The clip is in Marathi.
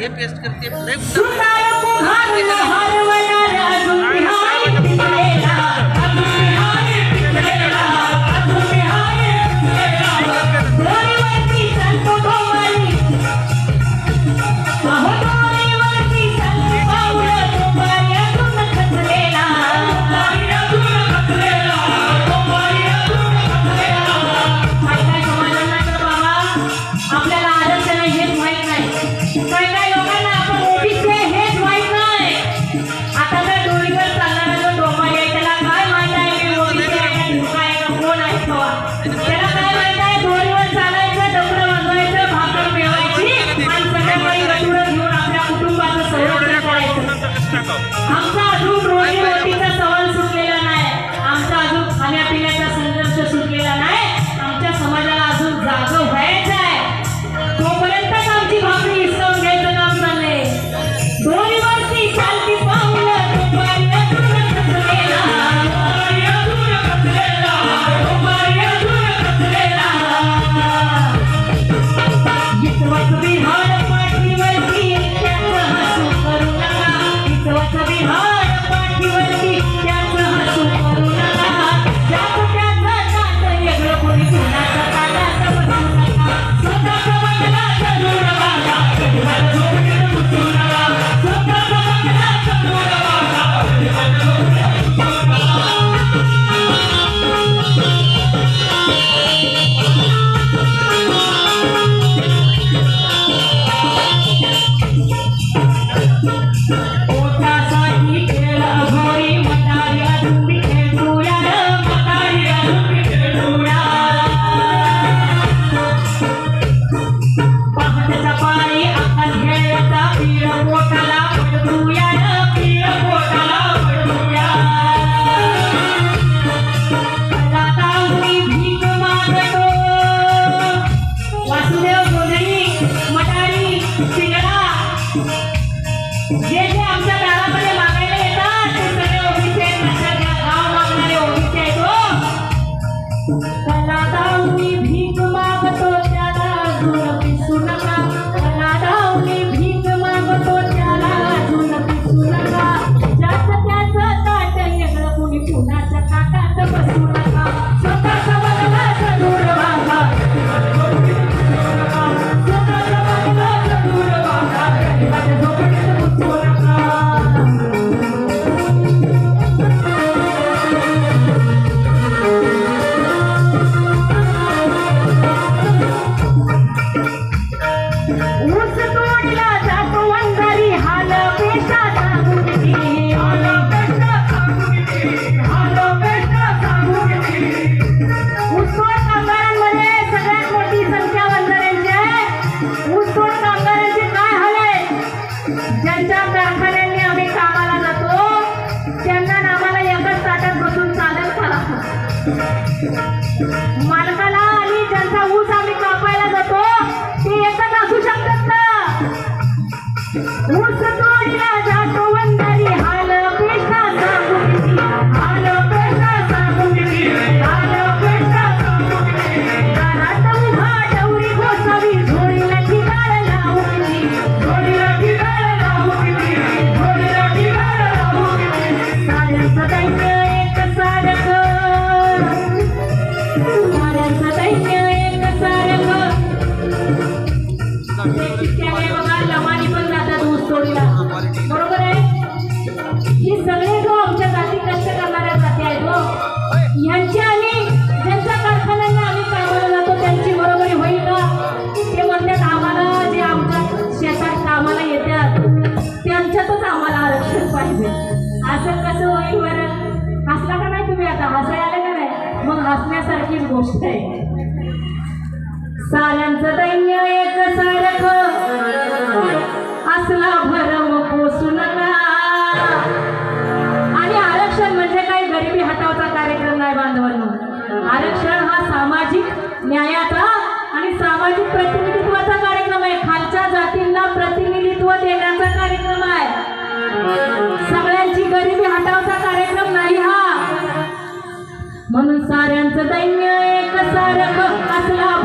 हे टेस्ट करते yeah. मालकाला आणि त्यांचा बघा लमानी पण जातात ऊस तोडीला बरोबर आहे हे सगळे जो आमच्या जाती नष्ट करणाऱ्या जाती आहेत हो यांच्या आणि ज्यांच्या कारखान्यांना आम्ही कामाला जातो त्यांची बरोबरी होईल का ते म्हणतात कामाला जे आमच्या शेतात कामाला येतात त्यांच्यातच आम्हाला आरक्षण पाहिजे असं कसं होईल बरं हसला का नाही तुम्ही आता हसायला आले का नाही मग हसण्यासारखीच गोष्ट आहे साऱ्यांचं दैन्य आहे साऱ्यांचं दैन्य एक सारखं असला